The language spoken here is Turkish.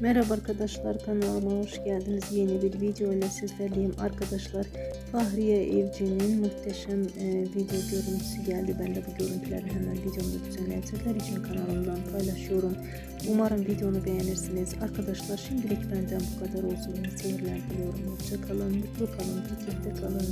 Merhaba arkadaşlar kanalıma hoş geldiniz. Yeni bir video ile sizlerleyim. Arkadaşlar Fahriye Evci'nin muhteşem e, video görüntüsü geldi. Ben de bu görüntüleri hemen videomda düzenleyip sizler için kanalımdan paylaşıyorum. Umarım videonu beğenirsiniz. Arkadaşlar şimdilik benden bu kadar olsun. İyi seyirler diliyorum. Hoşça kalın, mutlu kalın, takipte kalın.